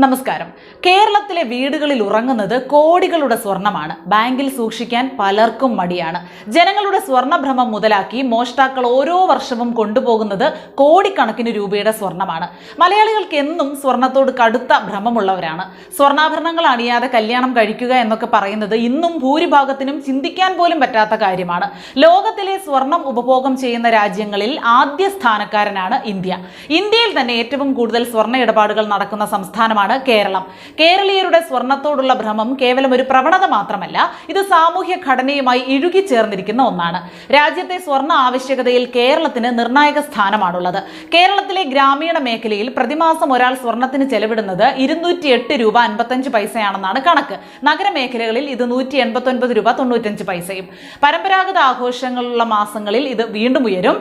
നമസ്കാരം. കേരളത്തിലെ വീടുകളിൽ ഉറങ്ങുന്നത് കോടികളുടെ സ്വർണമാണ്. ബാങ്കിൽ സൂക്ഷിക്കാൻ പലർക്കും മടിയാണ്. ജനങ്ങളുടെ സ്വർണഭ്രമം മുതലാക്കി മോഷ്ടാക്കൾ ഓരോ വർഷവും കൊണ്ടുപോകുന്നത് കോടിക്കണക്കിന് രൂപയുടെ സ്വർണമാണ്. മലയാളികൾക്ക് എന്നും സ്വർണത്തോട് കടുത്ത ഭ്രമമുള്ളവരാണ്. സ്വർണാഭരണങ്ങൾ അണിയാതെ കല്യാണം കഴിക്കുക എന്നൊക്കെ പറയുന്നത് ഇന്നും ഭൂരിഭാഗത്തിനും ചിന്തിക്കാൻ പോലും പറ്റാത്ത കാര്യമാണ്. ലോകത്തിലെ സ്വർണം ഉപഭോഗം ചെയ്യുന്ന രാജ്യങ്ങളിൽ ആദ്യ സ്ഥാനക്കാരനാണ് ഇന്ത്യ. ഇന്ത്യയിൽ തന്നെ ഏറ്റവും കൂടുതൽ സ്വർണ ഇടപാടുകൾ നടക്കുന്ന സംസ്ഥാനമാണ് കേരളം. കേരളീയരുടെ സ്വർണത്തോടുള്ള ഭ്രമം കേവലം ഒരു പ്രവണത മാത്രമല്ല ഇത് സാമൂഹ്യ ഘടനയുമായി ഇഴുകിച്ചേർന്നിരിക്കുന്ന ഒന്നാണ്. രാജ്യത്തെ സ്വർണ ആവശ്യകതയിൽ കേരളത്തിന് നിർണായക സ്ഥാനമാണുള്ളത്. കേരളത്തിലെ ഗ്രാമീണ മേഖലയിൽ പ്രതിമാസം ഒരാൾ സ്വർണത്തിന് ചെലവിടുന്നത് ഇരുന്നൂറ്റി എട്ട് രൂപ അൻപത്തഞ്ച് പൈസയാണെന്നാണ് കണക്ക്. നഗരമേഖലകളിൽ ഇത് നൂറ്റി എൺപത്തൊൻപത് രൂപ തൊണ്ണൂറ്റഞ്ച് പൈസയും. പരമ്പരാഗത ആഘോഷങ്ങളുള്ള മാസങ്ങളിൽ ഇത് വീണ്ടും ഉയരും.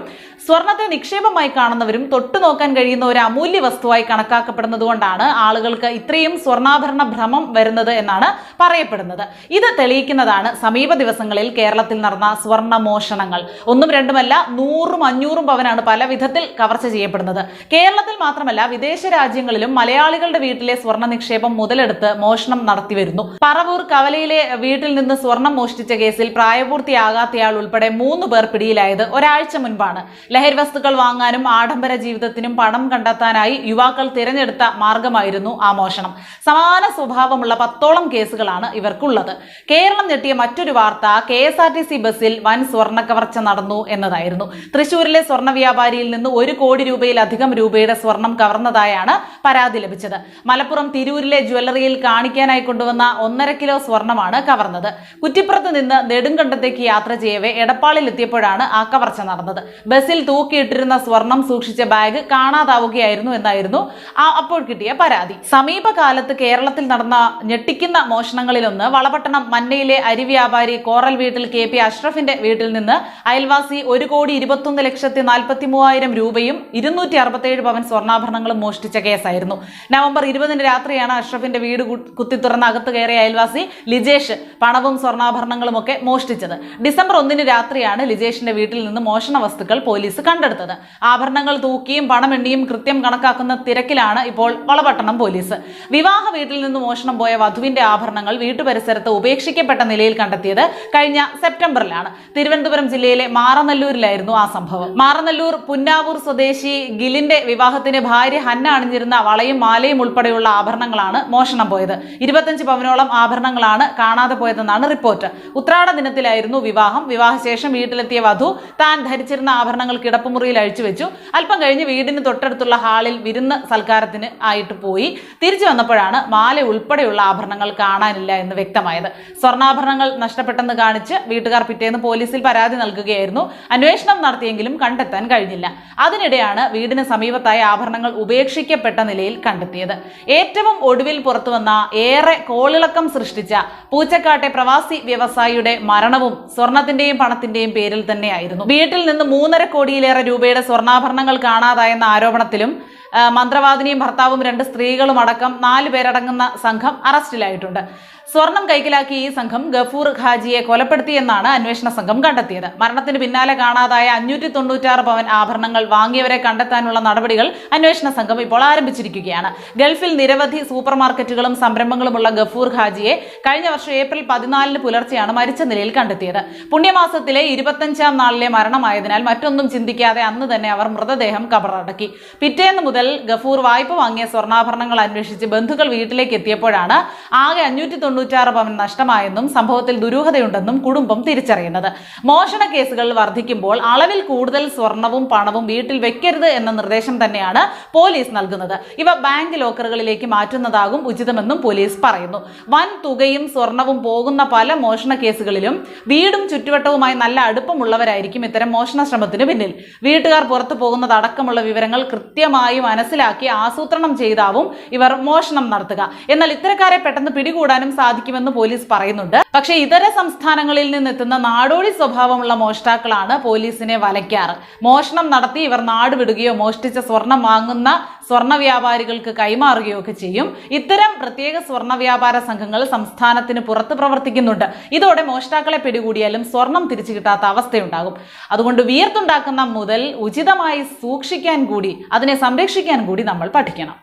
സ്വർണത്തെ നിക്ഷേപമായി കാണുന്നവരും തൊട്ടു നോക്കാൻ കഴിയുന്ന ഒരു അമൂല്യ വസ്തുവായി കണക്കാക്കപ്പെടുന്നത് കൊണ്ടാണ് ആളുകൾക്ക് ഇത്രയും സ്വർണാഭരണ ഭ്രമം വരുന്നത് എന്നാണ് പറയപ്പെടുന്നത്. ഇത് തെളിയിക്കുന്നതാണ് സമീപ ദിവസങ്ങളിൽ കേരളത്തിൽ നടന്ന സ്വർണ മോഷണങ്ങൾ ഒന്നും രണ്ടുമല്ല നൂറും അഞ്ഞൂറും പവനാണ് പല വിധത്തിൽ കവർച്ച ചെയ്യപ്പെടുന്നത്. കേരളത്തിൽ മാത്രമല്ല വിദേശ രാജ്യങ്ങളിലും മലയാളികളുടെ വീട്ടിലെ സ്വർണ നിക്ഷേപം മുതലെടുത്ത് മോഷണം നടത്തി വരുന്നു. പറവൂർ കവലയിലെ വീട്ടിൽ നിന്ന് സ്വർണം മോഷ്ടിച്ച കേസിൽ പ്രായപൂർത്തിയാകാത്തയാൾ ഉൾപ്പെടെ മൂന്ന് പേർ പിടിയിലായത് ഒരാഴ്ച മുൻപാണ്. ലഹരി വസ്തുക്കൾ വാങ്ങാനും ആഡംബര ജീവിതത്തിനും പണം കണ്ടെത്താനായി യുവാക്കൾ തിരഞ്ഞെടുത്ത മാർഗമായിരുന്നു ആ മോഷണം സമാന സ്വഭാവമുള്ള പത്തോളം കേസുകളാണ് ഇവർക്കുള്ളത്. കേരളം ഞെട്ടിയ മറ്റൊരു വാർത്ത K S R T C ബസ്സിൽ വൻ സ്വർണ കവർച്ച നടന്നു എന്നതായിരുന്നു. തൃശൂരിലെ സ്വർണ വ്യാപാരിയിൽ നിന്ന് ഒരു കോടി രൂപയിലധികം രൂപയുടെ സ്വർണം കവർന്നതായാണ് പരാതി ലഭിച്ചത്. മലപ്പുറം തിരൂരിലെ ജ്വല്ലറിയിൽ കാണിക്കാനായി കൊണ്ടുവന്ന ഒന്നര കിലോ സ്വർണമാണ് കവർന്നത്. കുറ്റിപ്പുറത്ത് നിന്ന് നെടുങ്കണ്ടത്തേക്ക് യാത്ര ചെയ്യവേ എടപ്പാളിൽ എത്തിയപ്പോഴാണ് ആ കവർച്ച നടന്നത്. ബസ്സിൽ തൂക്കിയിട്ടിരുന്ന സ്വർണം സൂക്ഷിച്ച ബാഗ് കാണാതാവുകയായിരുന്നു എന്നായിരുന്നു അപ്പോൾ കിട്ടിയ പരാതി. സമീപകാലത്ത് കേരളത്തിൽ നടന്ന ഞെട്ടിക്കുന്ന മോഷണങ്ങളിലൊന്ന് വളപട്ടണം മന്നയിലെ അരി വ്യാപാരി കോറൽ വീട്ടിൽ കെ പി അഷ്റഫിന്റെ വീട്ടിൽ നിന്ന് അയൽവാസി ഒരു കോടി ഇരുപത്തൊന്ന് ലക്ഷത്തി നാൽപ്പത്തി മൂവായിരം രൂപയും ഇരുന്നൂറ്റി അറുപത്തേഴ് പവൻ സ്വർണാഭരണങ്ങളും മോഷ്ടിച്ച കേസായിരുന്നു. നവംബർ ഇരുപതിന് രാത്രിയാണ് അഷ്റഫിന്റെ വീട് കുത്തി തുറന്ന് അകത്ത് കയറിയ അയൽവാസി ലിജേഷ് പണവും സ്വർണാഭരണങ്ങളും ഒക്കെ മോഷ്ടിച്ചത്. ഡിസംബർ ഒന്നിന് രാത്രിയാണ് ലിജേഷിന്റെ വീട്ടിൽ നിന്ന് മോഷണ വസ്തുക്കൾ പോലീസ് കണ്ടെടുത്തത്. ആഭരണങ്ങൾ തൂക്കിയും പണം എണ്ണിയും കൃത്യം കണക്കാക്കുന്ന തിരക്കിലാണ് ഇപ്പോൾ വളപട്ടണം പോലീസ്. വിവാഹ വീട്ടിൽ നിന്ന് മോഷണം പോയ വധുവിന്റെ ആഭരണങ്ങൾ വീട്ടുപരിസരത്ത് ഉപേക്ഷിക്കപ്പെട്ട നിലയിൽ കണ്ടെത്തിയത് കഴിഞ്ഞ സെപ്റ്റംബറിലാണ്. തിരുവനന്തപുരം ജില്ലയിലെ മാറനല്ലൂരിലായിരുന്നു ആ സംഭവം. മാറനല്ലൂർ പുന്നാവൂർ സ്വദേശി ഗിലിന്റെ വിവാഹത്തിന് ഭാര്യ ഹന്ന അണിഞ്ഞിരുന്ന വളയും മാലയും ഉൾപ്പെടെയുള്ള ആഭരണങ്ങളാണ് മോഷണം പോയത്. ഇരുപത്തഞ്ച് പവനോളം ആഭരണങ്ങളാണ് കാണാതെ പോയതെന്നാണ് റിപ്പോർട്ട്. ഉത്രാട ദിനത്തിലായിരുന്നു വിവാഹം. വിവാഹശേഷം വീട്ടിലെത്തിയ വധു താൻ ധരിച്ചിരുന്ന ആഭരണങ്ങൾ കിടപ്പുമുറിയിൽ അഴിച്ചുവെച്ചു. അല്പം കഴിഞ്ഞ് വീടിന് തൊട്ടടുത്തുള്ള ഹാളിൽ വിരുന്ന് സൽക്കാരത്തിന് ആയിട്ട് പോയി. തിരിച്ചു വന്നപ്പോഴാണ് മാല ഉൾപ്പെടെയുള്ള ആഭരണങ്ങൾ കാണാനില്ല എന്ന് വ്യക്തമായത്. സ്വർണാഭരണങ്ങൾ നഷ്ടപ്പെട്ടെന്ന് കാണിച്ച് വീട്ടുകാർ പിറ്റേന്ന് പോലീസിൽ പരാതി നൽകുകയായിരുന്നു. അന്വേഷണം നടത്തിയെങ്കിലും കണ്ടെത്താൻ കഴിഞ്ഞില്ല. അതിനിടെയാണ് വീടിന് സമീപത്തായി ആഭരണങ്ങൾ ഉപേക്ഷിക്കപ്പെട്ട നിലയിൽ കണ്ടെത്തിയത്. ഏറ്റവും ഒടുവിൽ പുറത്തുവന്ന ഏറെ കോളിളക്കം സൃഷ്ടിച്ച പൂച്ചക്കാട്ടെ പ്രവാസി വ്യവസായിയുടെ മരണവും സ്വർണത്തിന്റെയും പണത്തിന്റെയും പേരിൽ തന്നെയായിരുന്നു. വീട്ടിൽ നിന്ന് മൂന്നര കോടിയിലേറെ രൂപയുടെ സ്വർണാഭരണങ്ങൾ കാണാതായെന്ന ആരോപണത്തിലും മന്ത്രവാദിനിയും ഭർത്താവും രണ്ട് സ്ത്രീകളും അടക്കം നാല് പേരടങ്ങുന്ന സംഘം അറസ്റ്റിലായിട്ടുണ്ട്. സ്വർണം കൈക്കലാക്കി ഈ സംഘം ഗഫൂർ ഖാജിയെ കൊലപ്പെടുത്തിയെന്നാണ് അന്വേഷണ സംഘം കണ്ടെത്തിയത്. മരണത്തിന് പിന്നാലെ കാണാതായ അഞ്ഞൂറ്റി തൊണ്ണൂറ്റാറ് പവൻ ആഭരണങ്ങൾ വാങ്ങിയവരെ കണ്ടെത്താനുള്ള നടപടികൾ അന്വേഷണ സംഘം ഇപ്പോൾ ആരംഭിച്ചിരിക്കുകയാണ്. ഗൾഫിൽ നിരവധി സൂപ്പർ മാർക്കറ്റുകളും സംരംഭങ്ങളുമുള്ള ഗഫൂർ ഖാജിയെ കഴിഞ്ഞ വർഷം ഏപ്രിൽ പതിനാലിന് പുലർച്ചെയാണ് മരിച്ച നിലയിൽ കണ്ടെത്തിയത്. പുണ്യമാസത്തിലെ ഇരുപത്തഞ്ചാം നാളിലെ മരണമായതിനാൽ മറ്റൊന്നും ചിന്തിക്കാതെ അന്ന് തന്നെ അവർ മൃതദേഹം കബറടക്കി. പിറ്റേന്ന് മുതൽ ഗഫൂർ വായ്പ വാങ്ങിയ സ്വർണാഭരണങ്ങൾ അന്വേഷിച്ച് ബന്ധുക്കൾ വീട്ടിലേക്ക് എത്തിയപ്പോഴാണ് ആകെ അഞ്ഞൂറ്റി തൊണ്ണൂറ്റാറ് പവൻ നഷ്ടമായെന്നും സംഭവത്തിൽ ദുരൂഹതയുണ്ടെന്നും കുടുംബം തിരിച്ചറിയുന്നത്. മോഷണ കേസുകൾ വർദ്ധിക്കുമ്പോൾ അളവിൽ കൂടുതൽ സ്വർണവും പണവും വീട്ടിൽ വെക്കരുത് എന്ന നിർദ്ദേശം തന്നെയാണ് പോലീസ് നൽകുന്നത്. ഇവ ബാങ്ക് ലോക്കറുകളിലേക്ക് മാറ്റുന്നതാകും ഉചിതമെന്നും പോലീസ് പറയുന്നു. വൻ തുകയും സ്വർണവും പോകുന്ന പല മോഷണ കേസുകളിലും വീടും ചുറ്റുവട്ടവുമായി നല്ല അടുപ്പമുള്ളവരായിരിക്കും ഇത്തരം മോഷണ ശ്രമത്തിന് പിന്നിൽ. വീട്ടുകാർ പുറത്തു പോകുന്നതടക്കമുള്ള വിവരങ്ങൾ കൃത്യമായി മനസ്സിലാക്കി ആസൂത്രണം ചെയ്താവും ഇവർ മോഷണം നടത്തുക. എന്നാൽ ഇത്തരക്കാരെ പെട്ടെന്ന് പിടികൂടാനും സാധിക്കുമെന്ന് പോലീസ് പറയുന്നുണ്ട്. പക്ഷേ ഇതര സംസ്ഥാനങ്ങളിൽ നിന്നെത്തുന്ന നാടോടി സ്വഭാവമുള്ള മോഷ്ടാക്കളാണ് പോലീസിനെ വലയ്ക്കാറ്. മോഷണം നടത്തി ഇവർ നാട് വിടുകയോ മോഷ്ടിച്ച സ്വർണം വാങ്ങുന്ന സ്വർണ വ്യാപാരികൾക്ക് കൈമാറുകയോ ഒക്കെ ചെയ്യും. ഇത്തരം പ്രത്യേക സ്വർണ വ്യാപാര സംഘങ്ങൾ സംസ്ഥാനത്തിന് പുറത്ത് പ്രവർത്തിക്കുന്നുണ്ട്. ഇതോടെ മോഷ്ടാക്കളെ പിടികൂടിയാലും സ്വർണം തിരിച്ചു കിട്ടാത്ത അവസ്ഥയുണ്ടാകും. അതുകൊണ്ട് വിയർത്തുണ്ടാക്കുന്ന മുതൽ ഉചിതമായി സൂക്ഷിക്കാൻ കൂടി അതിനെ സംരക്ഷിക്കാൻ കൂടി നമ്മൾ പഠിക്കണം.